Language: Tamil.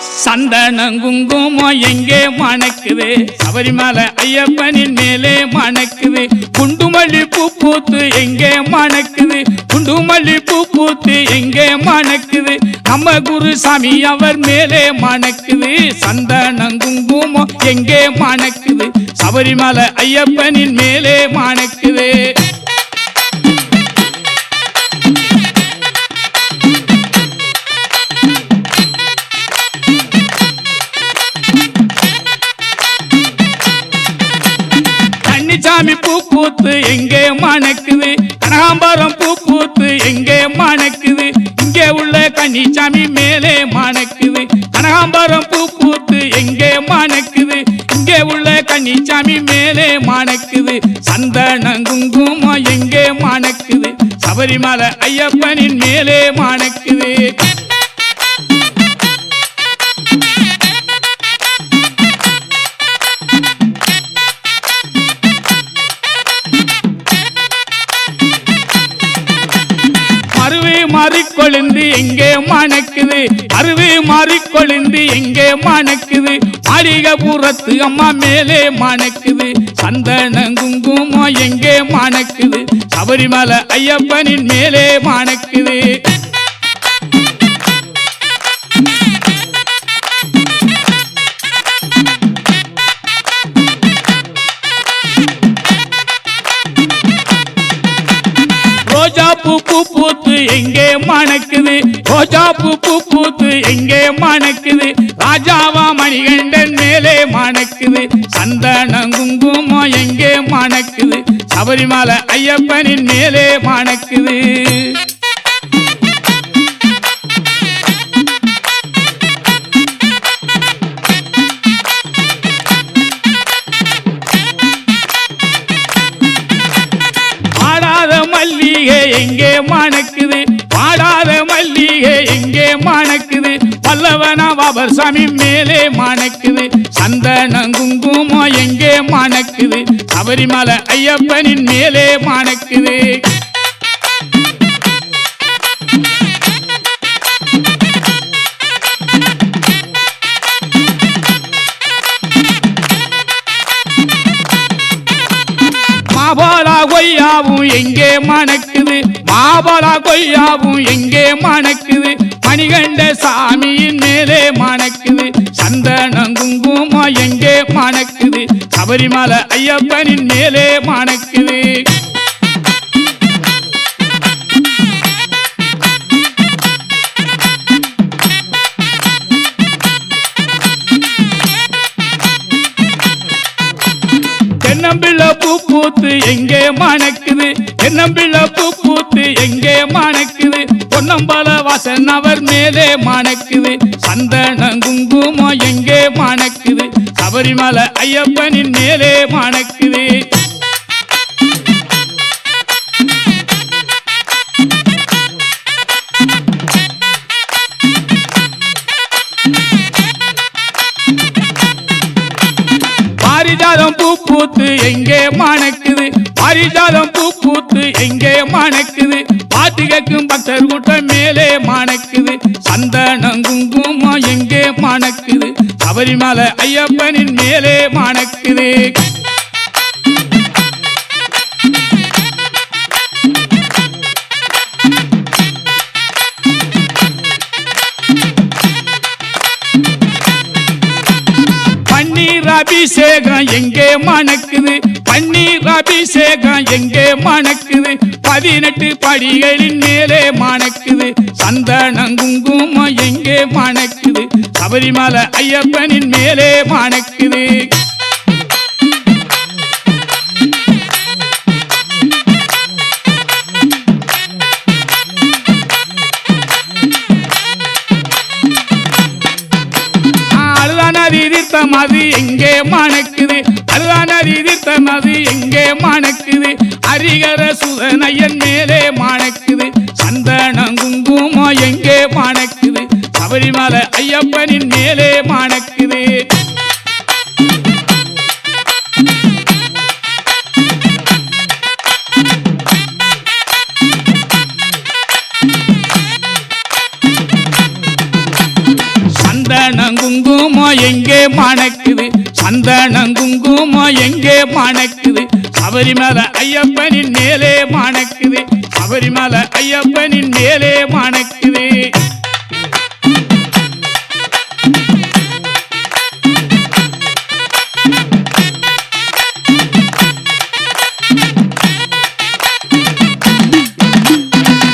சந்தனம் குங்குமம் எங்கே மணக்குது? சபரிமலை ஐயப்பனின் மேலே மணக்குது. குண்டுமல்லி பூ பூத்து எங்கே மணக்குது? குண்டுமல்லி பூ பூத்து எங்கே மணக்குது? நம்ம குருசாமி அவர் மேலே மணக்குது. சந்தனம் குங்குமம் எங்கே மணக்குது? சபரிமலை ஐயப்பனின் மேலே மணக்குது. நீச்சாமி மேலே மணக்குது கனகாம்பரம் பூ பூத்து எங்கே மணக்குது இங்கே உள்ள கன்னிச்சாமி மேலே மணக்குது சந்தன குங்குமம் எங்கே மணக்குது சபரிமலை ஐயப்பனின் மேலே மணக்குது மாறிக்கொழுந்து எங்கே மணக்குது? மறுவே மாறிக்கொழுந்து எங்கே மணக்குது? மாளிகபுரத்து அம்மா மேலே மணக்குது. சந்தன குங்குமம் எங்கே மணக்குது? சபரிமலை ஐயப்பனின் மேலே மணக்குது. எங்கே மணக்குது. ரோஜா பூ பூ பூத்து எங்கே மணக்குது? ராஜாவா மணிகண்டன் மேலே மணக்குது. சந்தன குங்குமம் எங்கே மணக்குது? சபரிமலை ஐயப்பனின் மேலே மணக்குது. மல்லிகை எங்கே மணக்குது? அவர் சாமி மேலே மணக்குது. சந்தனம் குங்குமம் எங்கே மணக்குது. சபரிமலை ஐயப்பனின் மேலே மணக்குது. மாபாலா கொய்யாவும் எங்கே மணக்குது. மாபாலா கொய்யாவும் எங்கே மணக்குது. மணிகண்ட சாமியின் மேலே மணக்குது. சந்தனம் குங்குமம் எங்கே மணக்குது. சபரிமலை ஐயப்பனின் மேலே மணக்குது. தென்னம்பிள்ளை பூ பூத்து எங்கே மணக்குது? தென்னம்பிள்ளை பூ பூத்து எங்கே மணக்குது? பொன்னம்பல வாசன் அவர் மேலே மணக்குது. சந்தன குங்குமம் எங்கே மணக்குது? சபரிமலை ஐயப்பனின் மேலே மணக்குது. பாரிஜாதம் பூ பூத்து எங்கே மணக்குது? பாரிஜாதம் பூ பூத்து எங்கே மணக்குது? பாட்டு கேட்கும் பக்தர் கூட்டம் மேலே மணக்குது. சந்தனம் குங்குமம் எங்கே மணக்குது? சபரிமலை ஐயப்பனின் மேலே மணக்குது. அபிஷேகம் எங்கே மணக்குது? பன்னீர் அபிஷேகம் எங்கே மணக்குது? பதினெட்டு படிகளின் மேலே மணக்குது. சந்தனம் குங்குமம் எங்கே மணக்குது? சபரிமலை ஐயப்பனின் மேலே மணக்குது. தீர்த்தம் அது எங்கே மணக்குது? அழுதானதி தீர்த்தம் அது எங்கே மணக்குது? அரிகர சுதனையன் மேலே மணக்குது. சந்தனம் குங்குமம் எங்கே மணக்குது? சபரிமலை ஐயப்பனின் சந்தனம் எங்கே மணக்குது? சந்தனம் குங்குமம் எங்கே மணக்குது? சபரிமலை ஐயப்பனின் மேலே மணக்குது. சபரிமலை ஐயப்பனின் மேலே மணக்குது.